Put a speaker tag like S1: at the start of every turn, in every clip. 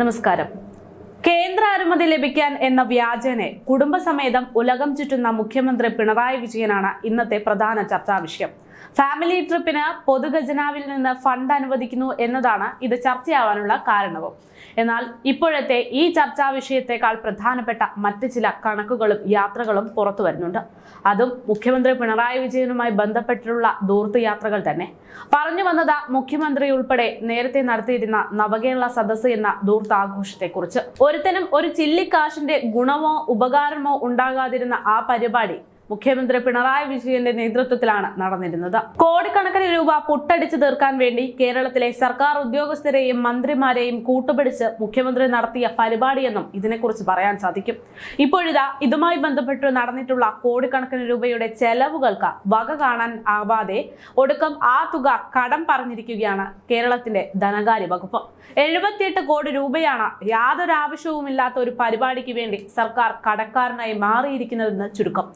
S1: നമസ്കാരം. കേന്ദ്ര അനുമതി ലഭിക്കാൻ എന്ന വ്യാജനെ കുടുംബസമേതം ഉലകം ചുറ്റുന്ന മുഖ്യമന്ത്രി പിണറായി വിജയനാണ് ഇന്നത്തെ പ്രധാന ചർച്ചാ വിഷയം. ഫാമിലി ട്രിപ്പിന് പൊതുഖജനാവിൽ നിന്ന് ഫണ്ട് അനുവദിക്കുന്നു എന്നതാണ് ഇത് ചർച്ചയാവാനുള്ള കാരണവും. എന്നാൽ ഇപ്പോഴത്തെ ഈ ചർച്ചാ വിഷയത്തെക്കാൾ പ്രധാനപ്പെട്ട മറ്റ് ചില കണക്കുകളും യാത്രകളും പുറത്തു വരുന്നുണ്ട്. അതും മുഖ്യമന്ത്രി പിണറായി വിജയനുമായി ബന്ധപ്പെട്ടിട്ടുള്ള ദൂർത്ത് യാത്രകൾ തന്നെ. പറഞ്ഞു വന്നത് മുഖ്യമന്ത്രി ഉൾപ്പെടെ നേരത്തെ നടത്തിയിരുന്ന നവകേരള സദസ്സ് എന്ന ദൂർത്താഘോഷത്തെക്കുറിച്ച്. ഒരുത്തനും ഒരു ചില്ലിക്കാശിന്റെ ഗുണമോ ഉപകാരമോ ഉണ്ടാകാതിരുന്ന ആ പരിപാടി മുഖ്യമന്ത്രി പിണറായി വിജയന്റെ നേതൃത്വത്തിലാണ് നടന്നിരുന്നത്. കോടിക്കണക്കിന് രൂപ പുട്ടടിച്ചു തീർക്കാൻ വേണ്ടി കേരളത്തിലെ സർക്കാർ ഉദ്യോഗസ്ഥരെയും മന്ത്രിമാരെയും കൂട്ടുപിടിച്ച് മുഖ്യമന്ത്രി നടത്തിയ പരിപാടിയെന്നും ഇതിനെക്കുറിച്ച് പറയാൻ സാധിക്കും. ഇപ്പോഴിതാ ഇതുമായി ബന്ധപ്പെട്ട് നടന്നിട്ടുള്ള കോടിക്കണക്കിന് രൂപയുടെ ചെലവുകൾക്ക് വക കാണാൻ ആവാതെ ഒടുക്കം ആ തുക കടം പറഞ്ഞിരിക്കുകയാണ് കേരളത്തിന്റെ ധനകാര്യ വകുപ്പ്. എഴുപത്തിയെട്ട് കോടി രൂപയാണ് യാതൊരു ആവശ്യവുമില്ലാത്ത ഒരു പരിപാടിക്ക് വേണ്ടി സർക്കാർ കടക്കാരനായി മാറിയിരിക്കുന്നതെന്ന് ചുരുക്കം.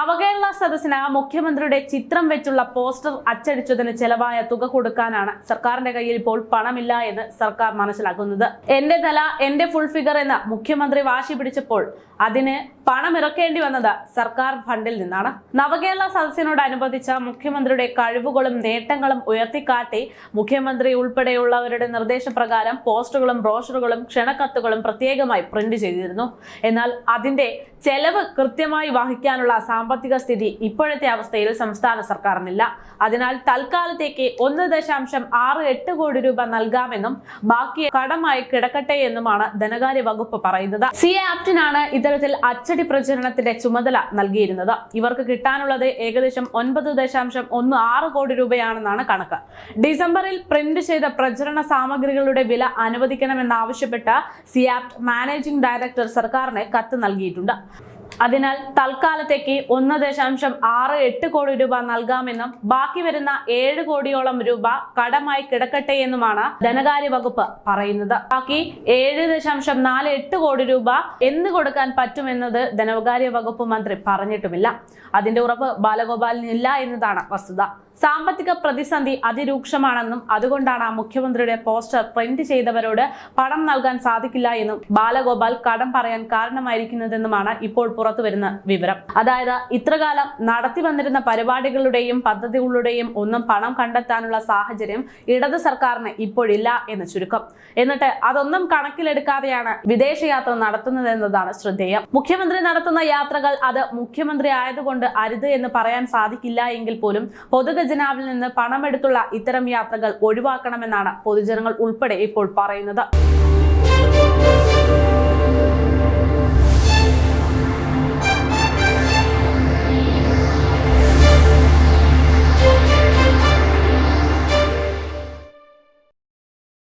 S1: നവകേരള സദസ്സിന് മുഖ്യമന്ത്രിയുടെ ചിത്രം വെച്ചുള്ള പോസ്റ്റർ അച്ചടിച്ചതിന് ചെലവായ തുക കൊടുക്കാനാണ് സർക്കാരിന്റെ കയ്യിൽ ഇപ്പോൾ പണമില്ല എന്ന് സർക്കാർ മനസ്സിലാക്കുന്നത്. എന്റെ തല എന്റെ ഫുൾ ഫിഗർ എന്ന് മുഖ്യമന്ത്രി വാശി പിടിച്ചപ്പോൾ അതിന് പണം ഇറക്കേണ്ടി വന്നത് സർക്കാർ ഫണ്ടിൽ നിന്നാണ്. നവകേരള സദസ്സിനോടനുബന്ധിച്ച മുഖ്യമന്ത്രിയുടെ കഴിവുകളും നേട്ടങ്ങളും ഉയർത്തിക്കാട്ടി മുഖ്യമന്ത്രി ഉൾപ്പെടെയുള്ളവരുടെ നിർദ്ദേശപ്രകാരം പോസ്റ്ററുകളും ബ്രോഷറുകളും ക്ഷണക്കത്തുകളും പ്രത്യേകമായി പ്രിന്റ് ചെയ്തിരുന്നു. എന്നാൽ അതിന്റെ ചെലവ് കൃത്യമായി വഹിക്കാനുള്ള സാമ്പത്തിക സ്ഥിതി ഇപ്പോഴത്തെ അവസ്ഥയിൽ സംസ്ഥാന സർക്കാരിനില്ല. അതിനാൽ തൽക്കാലത്തേക്ക് ഒന്ന് ദശാംശം ആറ് എട്ട് കോടി രൂപ നൽകാമെന്നും ബാക്കി കടമായി കിടക്കട്ടെ എന്നുമാണ് ധനകാര്യ വകുപ്പ് പറയുന്നത്. സി ആപ്റ്റിനാണ് ഇത്തരത്തിൽ അച്ചടി പ്രചരണത്തിന്റെ ചുമതല നൽകിയിരുന്നത്. ഇവർക്ക് കിട്ടാനുള്ളത് ഏകദേശം ഒൻപത് ദശാംശം ഒന്ന് ആറ് കോടി രൂപയാണെന്നാണ് കണക്ക്. ഡിസംബറിൽ പ്രിന്റ് ചെയ്ത പ്രചരണ സാമഗ്രികളുടെ വില അനുവദിക്കണമെന്നാവശ്യപ്പെട്ട് സിയാപ്റ്റ് മാനേജിംഗ് ഡയറക്ടർ സർക്കാരിന് കത്ത് നൽകിയിട്ടുണ്ട്. അതിനാൽ തൽക്കാലത്തേക്ക് ഒന്ന് ദശാംശം ആറ് എട്ട് കോടി രൂപ നൽകാമെന്നും ബാക്കി വരുന്ന ഏഴ് കോടിയോളം രൂപ കടമായി കിടക്കട്ടെ എന്നുമാണ് ധനകാര്യ വകുപ്പ് പറയുന്നത്. ബാക്കി ഏഴ് ദശാംശം നാല് എട്ട് കോടി രൂപ എന്ന് കൊടുക്കാൻ പറ്റുമെന്നത് ധനകാര്യ വകുപ്പ് മന്ത്രി പറഞ്ഞിട്ടുമില്ല. അതിന്റെ ഉറപ്പ് ബാലഗോപാലിനില്ല എന്നതാണ് വസ്തുത. സാമ്പത്തിക പ്രതിസന്ധി അതിരൂക്ഷമാണെന്നും അതുകൊണ്ടാണ് ആ മുഖ്യമന്ത്രിയുടെ പോസ്റ്റർ പ്രിന്റ് ചെയ്തവരോട് പണം നൽകാൻ സാധിക്കില്ല എന്നും ബാലഗോപാൽ കടം പറയാൻ കാരണമായിരിക്കുന്നതെന്നുമാണ് ഇപ്പോൾ പുറത്തുവരുന്ന വിവരം. അതായത് ഇത്രകാലം നടത്തി വന്നിരുന്ന പരിപാടികളുടെയും പദ്ധതികളുടെയും ഒന്നും പണം കണ്ടെത്താനുള്ള സാഹചര്യം ഇടത് സർക്കാരിന് ഇപ്പോഴില്ല എന്ന് ചുരുക്കം. എന്നിട്ട് അതൊന്നും കണക്കിലെടുക്കാതെയാണ് വിദേശയാത്ര നടത്തുന്നതെന്നതാണ് ശ്രദ്ധേയം. മുഖ്യമന്ത്രി നടത്തുന്ന യാത്രകൾ അത് മുഖ്യമന്ത്രി ആയതുകൊണ്ട് അരുത് എന്ന് പറയാൻ സാധിക്കില്ല എങ്കിൽ പോലും പൊതുഖജനാവിൽ നിന്ന് പണമെടുത്തുള്ള ഇത്തരം യാത്രകൾ ഒഴിവാക്കണമെന്നാണ് പൊതുജനങ്ങൾ ഉൾപ്പെടെ ഇപ്പോൾ പറയുന്നത്.